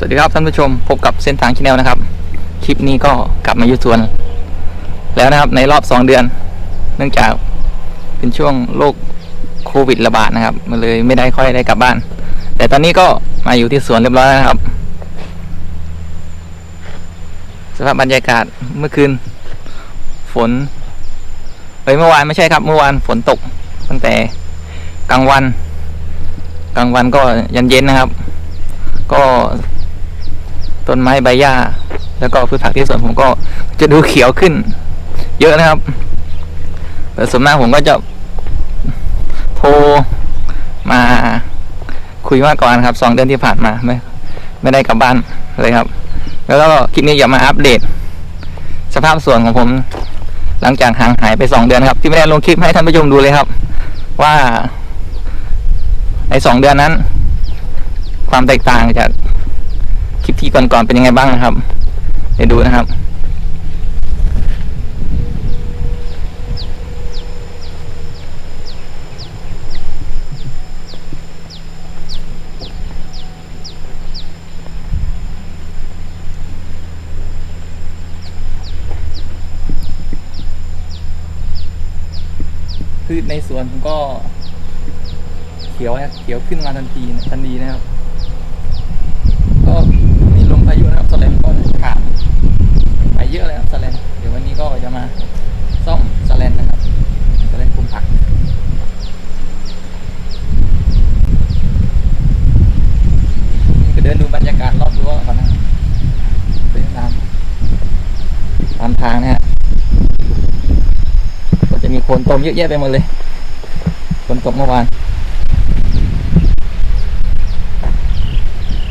สวัสดีครับท่านผู้ชมพบกับเส้นทางชาแนลนะครับ คลิปนี้ก็กลับมาอยู่สวน แล้วนะครับในรอบสองเดือน เนื่องจากเป็นช่วงโรคโควิดระบาดนะครับมันเลยไม่ได้ค่อยได้กลับบ้าน แต่ตอนนี้ก็มาอยู่ที่สวนเรียบร้อยแล้วนะครับสภาพบรรยากาศเมื่อคืน ฝนเอ้ยเมื่อวานไม่ใช่ครับ เมื่อวานฝนตก ตั้งแต่กลางวัน กลางวันก็ยันเย็นนะครับ ก็ ต้นไม้ใบหญ้า แล้วก็พืชผักที่สวนผมก็จะดูเขียวขึ้น เยอะนะครับแต่ส่วนมากผมก็จะโทรมาคุยมากก่อนครับสองเดือนที่ผ่านมาไม่ไม่ได้กลับบ้านเลยครับ แล้วก็คลิปนี้อยากมาอัปเดต สภาพสวนของผม หลังจากห่างหายไปสองเดือนครับ ที่ไม่ได้ลงคลิปให้ท่านผู้ชมดูเลยครับ ว่าในสองเดือนนั้น ความแตกต่างจาก ลิปที่ก่อนๆเป็นยังไงบ้างนะครับไปดูนะครับพืชในสวนผมก็เขียวนะเขียวขึ้นมาทันทีทันทีนะครับ ก็มีลมพายุนะครับสแลนก็ขาดไปเยอะเลยครับ สแลนเดี๋ยววันนี้ก็จะมาซ่อมสแลนนะครับสแลนคุมผักนี่ก็เดินดูบรรยากาศรอบรั้วก่อนนะเดินตามตามทางนะฮะก็จะมีโคนตมเยอะแยะไปหมดเลยฝนตกเมื่อวาน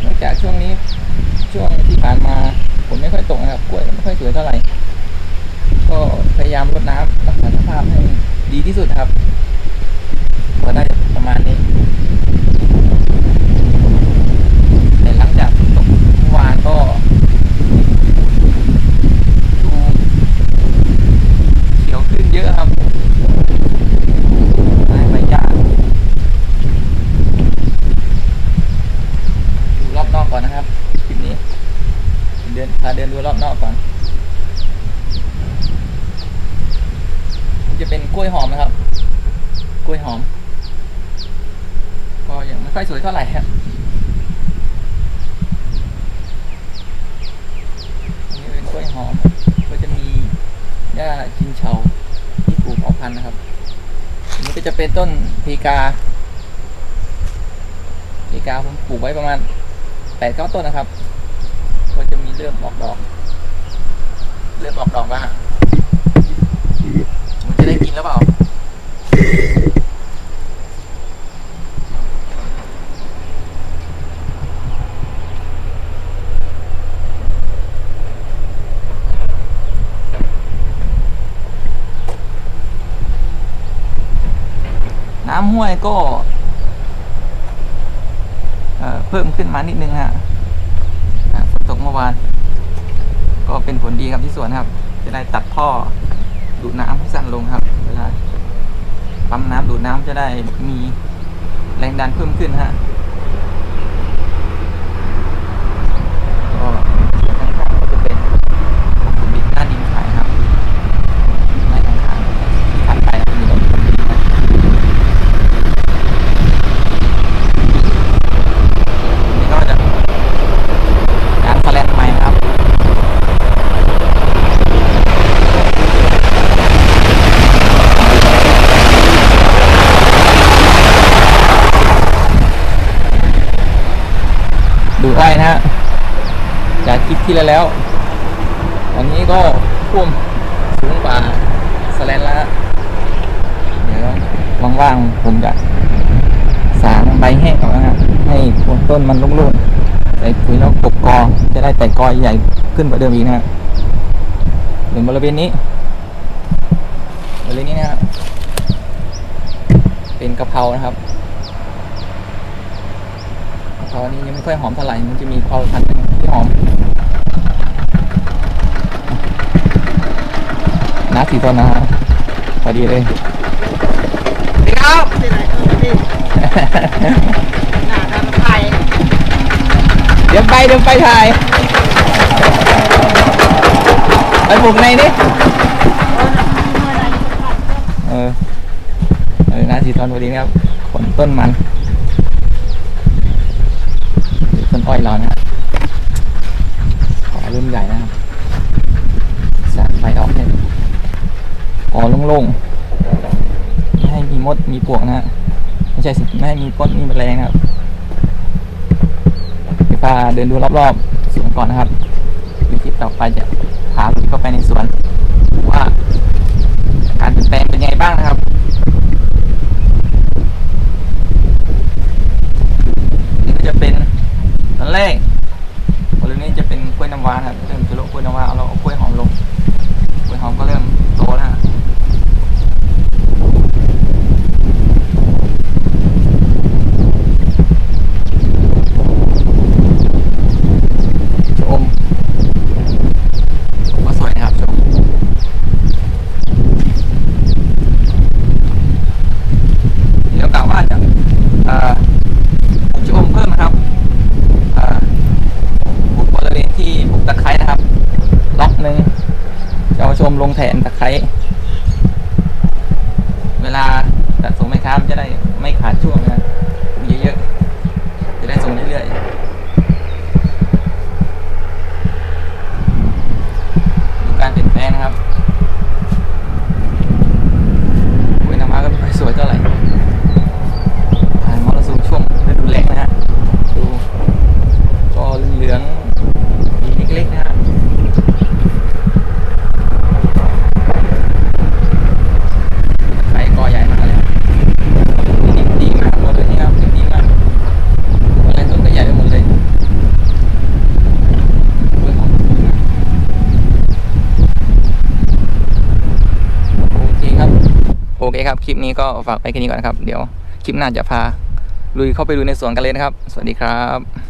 นอกจากช่วงนี้ช่วงที่ผ่านมา กล้วยไม่ค่อยสวยเท่าไหร่ ก็พยายามรดน้ำรักษาสภาพให้ดีที่สุดครับก็ได้ประมาณนี้แต่หลังจากตกเมื่อวานก็ดูเขียวขึ้นเยอะครับได้ใบหญ้าดูรอบนอกก่อนนะครับคลิปนี้ เดินพาเดินดูรอบนอกก่อนมันจะเป็นกล้วยหอมนะครับ กล้วยหอม ก็ยังไม่ค่อยสวยเท่าไหร่ครับอันนี้เป็นกล้วยหอม ก็จะมีหญ้าชินเฉาที่ปลูกเพาพันธุ์นะครับอันนี้ก็จะเป็นต้นพีกาพีกาผมปลูกไว้ประมาณแปดเก้าต้นนะครับ เริ่มออกดอก เริ่มออกดอกแล้วฮะมันจะได้กินแล้วเปล่าน้ำห้วยก็เพิ่มขึ้นมานิดนึงฮะฝนตกเมื่อวาน ก็เป็นผลดีครับที่สวนครับ จะได้ตัดท่อดูดน้ำให้สั้นลงครับ เวลาปั๊มน้ำดูดน้ำจะได้มีแรงดันเพิ่มขึ้นฮะก็ส่วนข้างๆก็จะเป็นบิดหน้าดินขายครับในข้างๆที่ถัดไปนะมีรถคนดีนะ นี่ก็จะการสแลนใหม่นะครับ ดูอ้อยนะฮะ จากคลิปที่แล้วแล้วตอนนี้ก็ท่วมสูงกว่าสแลนแล้วฮะเดี๋ยวว่างๆผมจะสางใบแห้งออกนะครับให้ต้นมันรุ่งๆใส่ปุ๋ยแล้วกบกอจะได้แตกกอใหญ่ขึ้นกว่าเดิมอีกนะครับเหมือนบริเวณนี้บริเวณนี้นะครับเป็นกะเพรานะครับกะเพราอันนี้ยังไม่ค่อยหอมเท่าไหร่มันจะมีกะเพราพันธุ์ที่หอม น้าสีต้นนะครับพอดีเลยสวัสดีครับที่ไหนเออพี่หน้าทำไทยเดี๋ยวดี๋ยวไปเดี๋ยวไปถ่ายไปปลูกในนี่เออเออนาสีทอนพอดีนะครับขนต้นมันต้นอ้อยเรานะครับขอรุ่นใหญ่นะครับสามไฟออกเนี่ย ขอโล่งๆไม่ให้มีมดมีปลวกนะฮะไม่ใช่สิไม่ให้มีปดมีแมลงนะครับเดี๋ยวพาเดินดูรอบๆสวนก่อนนะครับในคลิปต่อไปจะพาลุยเข้าไปในสวนว่าการเปลี่ยนแปลงเป็นยังไงบ้างนะครับนี่จะเป็นตอนแรกบริเวณนี้จะเป็นกล้วยน้ำว้านะครับเริ่มจะลงกล้วยน้ำว้าเอาเราเอากล้วยหอมลงกล้วยหอมก็เริ่มโตแล้วฮะชมผมว่าสวยนะครับชมเดี๋ยวกล่าวว่าจะเอ่อปลูกชะอมเพิ่มนะครับเอ่อปลูกบริเวณที่ปลูกตะไคร้นะครับ ล็อกหนึ่งจะเอาชม ลงแทนตะไคร้เวลาจัดส่งแม่ค้ามันจะได้ไม่ขาดช่วงนะเยอะๆจะได้ส่งเรื่อยๆ ดูการเปลี่ยนแปลงนะครับโอ้ยน้ำมาก็ไม่ค่อยสวยเท่าไหร่ผ่านมรสุมช่วงฤดูแล้งนะฮะ ดูจอเหลืองๆสีเล็กๆนะฮะไฟกอใหญ่มากเลยดินดีมากหมดเลยนี่ครับดินดีมากอะไรต้นก็ใหญ่ไปหมดเลยเรื่องของ โอเคครับ เอคครับ คลิปนี้ก็ฝากไปแค่นี้ก่อนนะครับ เดี๋ยวคลิปหน้าจะพาลุยเข้าไปดูในสวนกันเลยนะครับ สวัสดีครับ